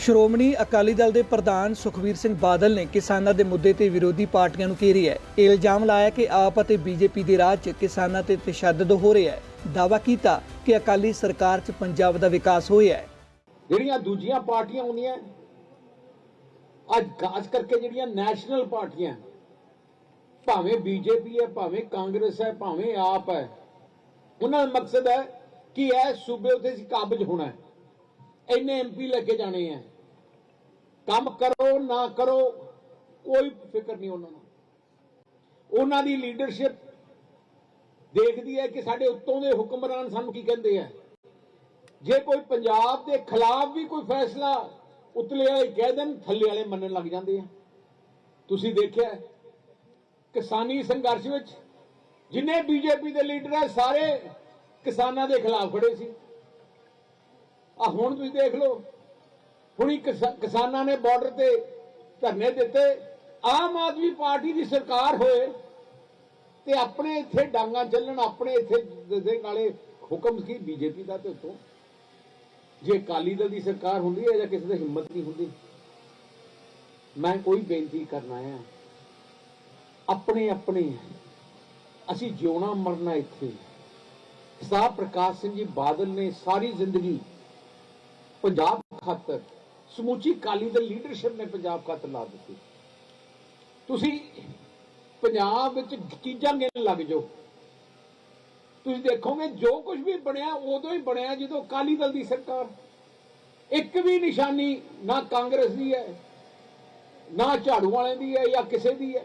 ਸ਼੍ਰੋਮਣੀ ਅਕਾਲੀ ਦਲ ਦੇ ਪ੍ਰਧਾਨ ਸੁਖਵੀਰ ਸਿੰਘ ਬਾਦਲ ਨੇ ਕਿਸਾਨਾਂ ਦੇ ਮੁੱਦੇ ਤੇ ਵਿਰੋਧੀ ਪਾਰਟੀਆਂ ਨੂੰ ਘੇਰਿਆ ਹੈ। ਇਹ ਇਲਜ਼ਾਮ ਲਾਇਆ ਕਿ ਆਪ ਅਤੇ ਬੀਜੇਪੀ ਦੇ ਰਾਜ 'ਚ ਕਿਸਾਨਾਂ ਤੇ ਤਸ਼ੱਦਦ ਹੋ ਰਿਹਾ ਹੈ। ਦਾਅਵਾ ਕੀਤਾ ਕਿ ਅਕਾਲੀ ਸਰਕਾਰ 'ਚ ਪੰਜਾਬ ਦਾ ਵਿਕਾਸ ਹੋਇਆ ਹੈ। ਜਿਹੜੀਆਂ ਦੂਜੀਆਂ ਪਾਰਟੀਆਂ ਹੁੰਦੀਆਂ, ਅੱਜ ਖਾਸ ਕਰਕੇ ਜਿਹੜੀਆਂ ਨੈਸ਼ਨਲ ਪਾਰਟੀਆਂ, ਭਾਵੇਂ ਬੀਜੇਪੀ ਹੈ, ਭਾਵੇਂ ਕਾਂਗਰਸ ਹੈ, ਭਾਵੇਂ ਆਪ ਹੈ, ਉਹਨਾਂ ਦਾ ਮਕਸਦ ਹੈ ਕਿ ਇਹ ਸੂਬੇ ਉੱਤੇ ਕਾਬਜ ਹੋਣਾ ਹੈ। ਇੰਨੇ ਐਮਪੀ ਲੈ ਕੇ ਜਾਣੇ ਹੈ। ਕੰਮ ਕਰੋ, ਨਾ ਕਰੋ, ਕੋਈ ਫਿਕਰ ਨਹੀਂ ਉਹਨਾਂ ਨੂੰ ਉਹਨਾਂ ਦੀ ਲੀਡਰਸ਼ਿਪ ਦੇਖਦੀ ਹੈ ਕਿ ਸਾਡੇ ਉੱਤੋਂ ਦੇ ਹੁਕਮਰਾਨ ਸਾਨੂੰ ਕੀ ਕਹਿੰਦੇ ਆ। ਜੇ ਕੋਈ ਪੰਜਾਬ ਦੇ ਖਿਲਾਫ ਵੀ ਕੋਈ ਫੈਸਲਾ ਉਤਲੇ ਵਾਲੇ ਕਹਿ ਦੇਣ, ਥੱਲੇ ਵਾਲੇ ਮੰਨਣ ਲੱਗ ਜਾਂਦੇ ਆ। ਤੁਸੀਂ ਦੇਖਿਆ ਕਿਸਾਨੀ ਸੰਘਰਸ਼ ਵਿੱਚ ਜਿੰਨੇ ਬੀਜੇਪੀ ਦੇ ਲੀਡਰ ਆ, ਸਾਰੇ ਕਿਸਾਨਾਂ ਦੇ ਖਿਲਾਫ ਖੜੇ ਸੀ। ਆ ਹੁਣ ਤੁਸੀਂ ਦੇਖ ਲਓ ਹੁਣੀ ਕਿਸਾਨਾਂ ਨੇ ਬਾਰਡਰ ਤੇ ਧਰਨੇ ਦਿੱਤੇ। ਆਮ ਆਦਮੀ ਪਾਰਟੀ ਦੀ ਸਰਕਾਰ ਹੋਏ ਤੇ ਆਪਣੇ ਇੱਥੇ ਡਾਂਗਾ ਚੱਲਣ, ਆਪਣੇ ਇੱਥੇ ਦੇ ਨਾਲੇ ਹੁਕਮ ਕੀ ਬੀਜੇਪੀ ਦਾ ਤੇ ਉੱਤੋਂ? ਜੇ ਅਕਾਲੀ ਦਲ ਦੀ ਸਰਕਾਰ ਹੁੰਦੀ ਹੈ ਜਾਂ ਕਿਸੇ ਦੀ ਹਿੰਮਤ ਨਹੀਂ ਹੁੰਦੀ। ਮੈਂ ਕੋਈ ਬੇਨਤੀ ਕਰਨਾ ਹੈ। ਆਪਣੇ ਆਪਣੇ ਅਸੀਂ ਜਿਉਣਾ ਮਰਨਾ ਇੱਥੇ। ਸਾਹਿਬ ਪ੍ਰਕਾਸ਼ ਸਿੰਘ ਜੀ ਬਾਦਲ ਨੇ ਸਾਰੀ ਜ਼ਿੰਦਗੀ ਪੰਜਾਬ ਖਾਤਰ ਸਮੂਚੀ ਅਕਾਲੀ ਦਲ ਲੀਡਰਸ਼ਿਪ ਨੇ ਪੰਜਾਬ ਖਾਤਰ ਲਾ ਦਿੱਤੀ। ਤੁਸੀਂ ਪੰਜਾਬ ਵਿੱਚ ਚੀਜ਼ਾਂ ਗਿਣ ਲੱਗ ਜਾਓ। ਤੁਸੀਂ ਦੇਖੋਗੇ ਜੋ ਕੁਝ ਵੀ ਬਣਿਆ, ਉਦੋਂ ਹੀ ਬਣਿਆ ਜਦੋਂ ਅਕਾਲੀ ਦਲ ਦੀ ਸਰਕਾਰ। ਇੱਕ ਵੀ ਨਿਸ਼ਾਨੀ ਨਾ ਕਾਂਗਰਸ ਦੀ ਹੈ, ਨਾ ਝਾੜੂ ਵਾਲਿਆਂ ਦੀ ਹੈ ਜਾਂ ਕਿਸੇ ਦੀ ਹੈ।